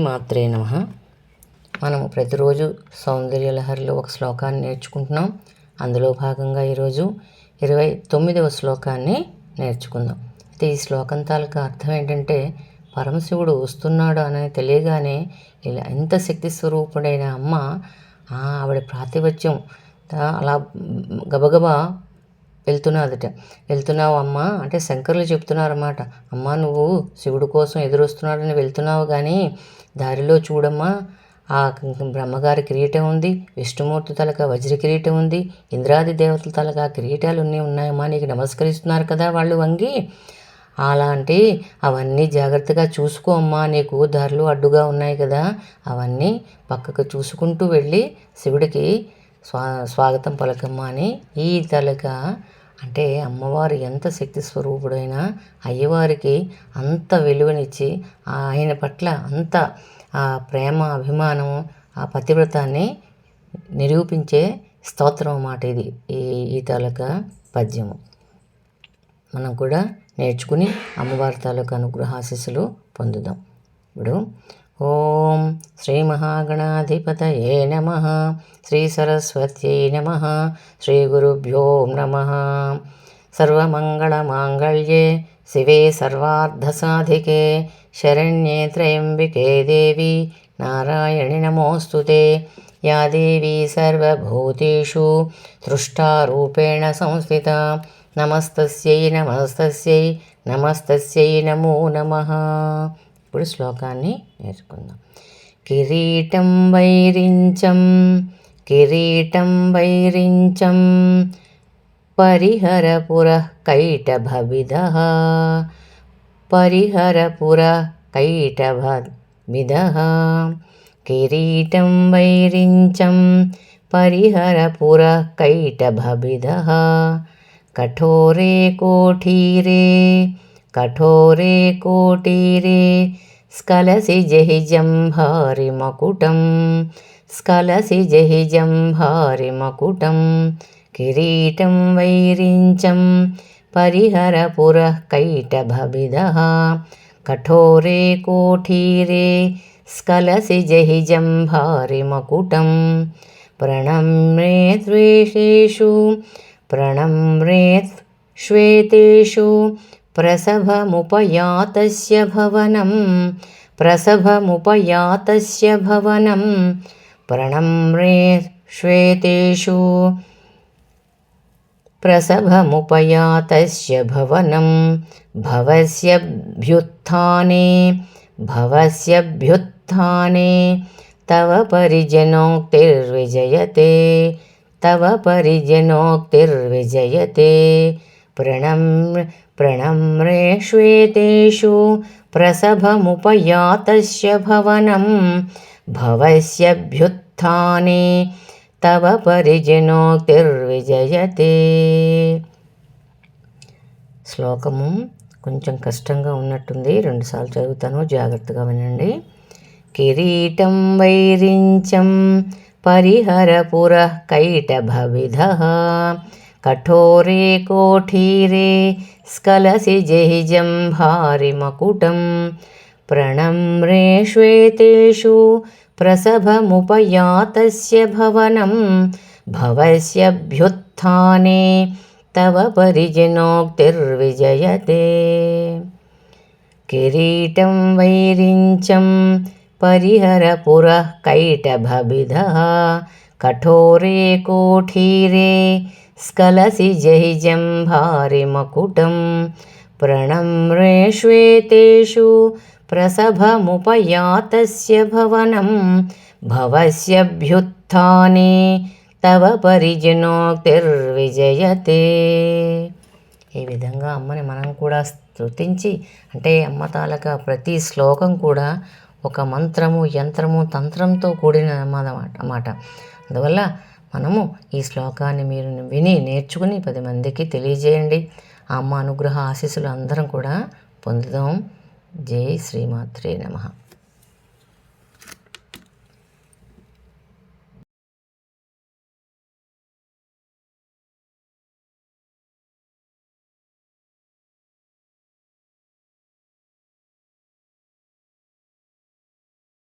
మాత్రే నమ. మనము ప్రతిరోజు సౌందర్యలహరిలో ఒక శ్లోకాన్ని నేర్చుకుంటున్నాం. అందులో భాగంగా ఈరోజు ఇరవై తొమ్మిదవ శ్లోకాన్ని నేర్చుకుందాం. అయితే ఈ శ్లోకం తాలూకా అర్థం ఏంటంటే పరమశివుడు వస్తున్నాడు అని తెలియగానే ఇలా ఎంత శక్తి స్వరూపుడైన అమ్మ ఆవిడ ప్రాతిపత్యం అలా గబగబా వెళ్తున్నాదట. వెళ్తున్నావు అమ్మా. అంటే శంకరులు చెప్తున్నారన్నమాట. అమ్మా నువ్వు శివుడు కోసం ఎదురొస్తున్నాడని వెళ్తున్నావు కానీ దారిలో చూడమ్మా. ఆ బ్రహ్మగారి కిరీటం ఉంది. విష్ణుమూర్తి తలక వజ్ర కిరీటం ఉంది. ఇంద్రాది దేవతల తలక కిరీటాలు అన్నీ ఉన్నాయమ్మా. నీకు నమస్కరిస్తున్నారు కదా వాళ్ళు వంగి. అలాంటి అవన్నీ జాగ్రత్తగా చూసుకో అమ్మా. నీకు దారిలో అడ్డుగా ఉన్నాయి కదా. అవన్నీ పక్కకు చూసుకుంటూ వెళ్ళి శివుడికి స్వా స్వాగతం పలకమ్మా అని ఈ తలక అంటే అమ్మవారు ఎంత శక్తి స్వరూపుడైనా అయ్యవారికి అంత విలువనిచ్చి ఆయన పట్ల అంత ఆ ప్రేమ అభిమానం ఆ పతివ్రతాన్ని నిరూపించే స్తోత్రం అన్నమాట ఇది ఈ ఈ తాలూకా పద్యము. మనం కూడా నేర్చుకుని అమ్మవారి తాలూకా అనుగ్రహాశిస్సులు పొందుదాం. ఇప్పుడు ఓం శ్రీ మహాగణాధిపతయే నమ. శ్రీ సరస్వత్యై నమ. శ్రీ గురుభ్యో నమ. సర్వమంగళమాంగళ్యే శివే సర్వార్ధసాధికే. శరణ్యే త్రయంబికే దేవి. నారాయణి నమోస్తుతే యా దేవీ సర్వభూతేషు. సృష్టారూపేణ సంస్థిత. నమస్తస్యై నమస్తస్యై నమస్తస్యై నమో నమ. ఇప్పుడు శ్లోకాన్ని నేర్చుకుందాం. కిరీటం వైరించం కిరీటం వైరించం. పరిహరపురః కైటభవిద పరిహరపుర కైటభవిద కిరీటం వైరించం పరిహరపుర కైటభవిద కఠోరే కోఠీరే కఠోరే కోటీరే स्खलसि जहिजं भारिमकुटं स्खलसि जहिजं भारिमकुटं किरीटं वैरिञ्चं परिहरपुरः कैटभविदः। कठोरे कोठीरे स्खलसि जहिजं भारिमकुटं प्रणम्रे द्वेषेषु प्रणम्रे श्वेतेषु प्रसभमुपयातस्य भवनं प्रसभमुपयातस्य भवनं प्रणम्रे श्वेतेषु प्रसभमुपयातस्य भवनं भवस्यभ्युत्थाने भवस्यभ्युत्थाने तव परिजनोक्तिर्विजयते तव परिजनोक्तिर्विजयते प्रणम् प्रणम्रे श्वेतेषु प्रसभमुपयातस्य भवनं भवस्यभ्युत्थाने तव పరిజనోక్తిర్విజయతే శ్లోకము కొంచెం కష్టంగా ఉన్నట్టుంది రెండుసార్లు చదువుతాను జాగ్రత్తగా వినండి కిరీటం వైరించం పరిహరపుర కైటభవిధ कठोरे कोठीरे स्खलसि जहि जम्भारिमकुटं प्रणम्रे श्वेतेषु प्रसभमुपयातस्य भवनं भवस्यभ्युत्थाने तव परिजनोक्तिर्विजयते। किरीटं वैरिञ्चं परिहरपुरः कैटभभिधः कठोरे कोठीरे స్కలసి జైజంభారి మకుటం ప్రణమ్రేష్వేతేషు ప్రసభముపయాతస్య భవనం భవస్యభ్యుత్థానే తవ పరిజనోక్తిర్విజయతే. ఈ విధంగా అమ్మని మనం కూడా స్తుతించి అంటే అమ్మ తాలూకా ప్రతి శ్లోకం కూడా ఒక మంత్రము యంత్రము తంత్రంతో కూడిన అన్నమాట అందువల్ల మనము ఈ శ్లోకాన్ని మీరు విని నేర్చుకుని పది మందికి తెలియజేయండి. ఆ అమ్మ అనుగ్రహ ఆశీస్సులు అందరం కూడా పొందుదాం. జై శ్రీమాత్రే నమ.